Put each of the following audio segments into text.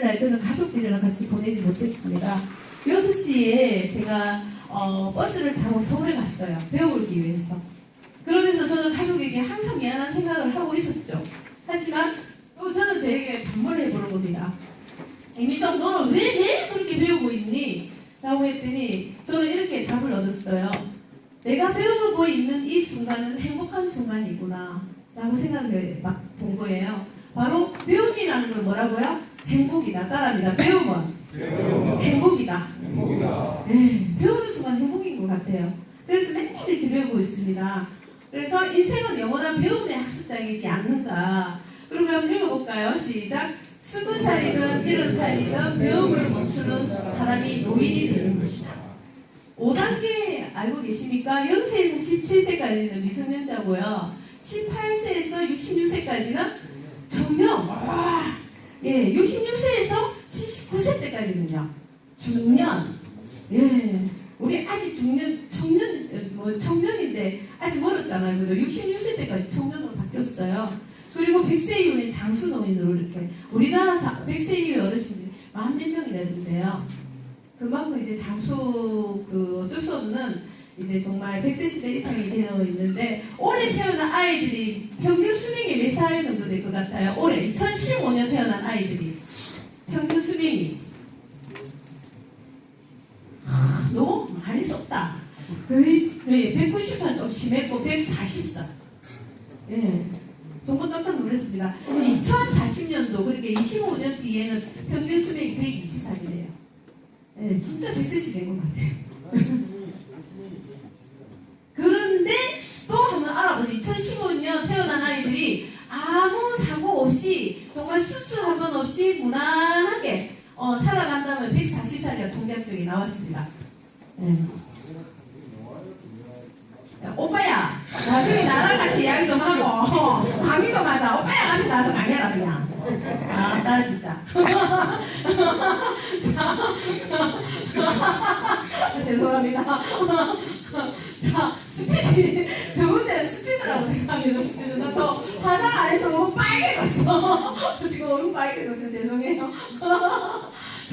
3일날 저는 가족들이랑 같이 보내지 못했습니다. 6시에 제가 어, 버스를 타고 서울에 갔어요. 배워오기 위해서. 그러면서 저는 가족에게 항상 미안한 생각을 하고 있었죠. 하지만 또 저는 저에게 반문을 해보는 겁니다. 이미정 너는 왜 매일 그렇게 배우고 있니? 라고 했더니 저는 이렇게 답을 얻었어요. 내가 배우고 있는 이 순간은 행복한 순간이구나. 라고 생각을 막 본 거예요. 바로 배움이라는 건 뭐라고요? 행복이다. 따라합니다. 배움은 행복이다. 행복이다. 네, 배우는 순간 행복인 것 같아요. 그래서 맨날 이렇게 배우고 있습니다. 그래서 인생은 영원한 배움의 학습장이지 않는가. 그리고 한번 읽어볼까요? 시작. 스무 살이든 일흔 살이든 배움을 멈추는 사람이 노인이 되는 것이다. 5단계 알고 계십니까? 0세에서 17세까지는 미성년자고요. 18세에서 66세까지는 청년. 와, 예, 66세에서 79세 때까지는요. 중년. 예, 우리 아직 중년, 청년, 뭐 청년인데 아직 멀었잖아요. 그죠? 66세 때까지 청년으로 바뀌었어요. 그리고 100세 이후에 장수노인으로 이렇게. 우리나라 자- 100세 이후 어르신들이 만몇 명이 되는데요. 그만큼 이제 장수, 그, 어쩔 수 없는 이제 정말 100세 시대 이상이 되어 있는데, 올해 태어난 아이들이 평균 수명이 몇 살 정도 될 것 같아요? 올해 2015년 태어난 아이들이. 평균 수명이. 하, 너무 많이 썼다. 거의, 거의 190살 좀 심했고, 140살. 예. 정말 깜짝 놀랐습니다. 2040년도, 그렇게 25년 뒤에는 평균 수명이 120살이래요. 예, 진짜 100세시 된것 같아요. 그런데 또 한번 알아보죠. 2015년 태어난 아이들이 아무 사고 없이 정말 수술 한 번 없이 무난하게 어, 살아간다면 140살이라 통계학적이 나왔습니다. 예. 야, 오빠야, 나중에 나랑 같이 이야기 좀 하고 어, 강의 좀 하자. 오빠야, 같이 나서 강의하라 그냥. 아, 나 진짜. 자, 죄송합니다. 자, 스피드. 지금 얼굴 빨개졌어요. 죄송해요.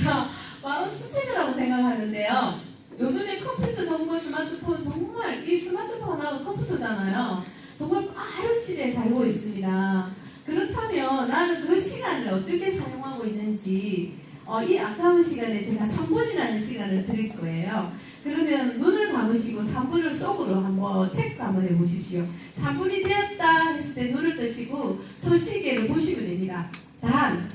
자, 바로 스피드라고 생각하는데요. 요즘에 컴퓨터 정보 스마트폰 정말 이 스마트폰하고 컴퓨터잖아요. 정말 빠른 시대에 살고 있습니다. 그렇다면 나는 그 시간을 어떻게 사용하고 있는지 어, 이 아까운 시간에 제가 3분이라는 시간을 드릴 거예요. 그러면 눈을 감으시고 3분을 속으로 한번 체크 한번 해보십시오. 3분이 되었다 했을 때 눈을 뜨시고 손시계를 보시면 됩니다. 단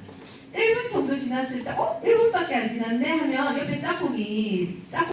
1분 정도 지났을 때, 어? 1분밖에 안 지났네? 하면 옆에 짝꿍이, 짝꿍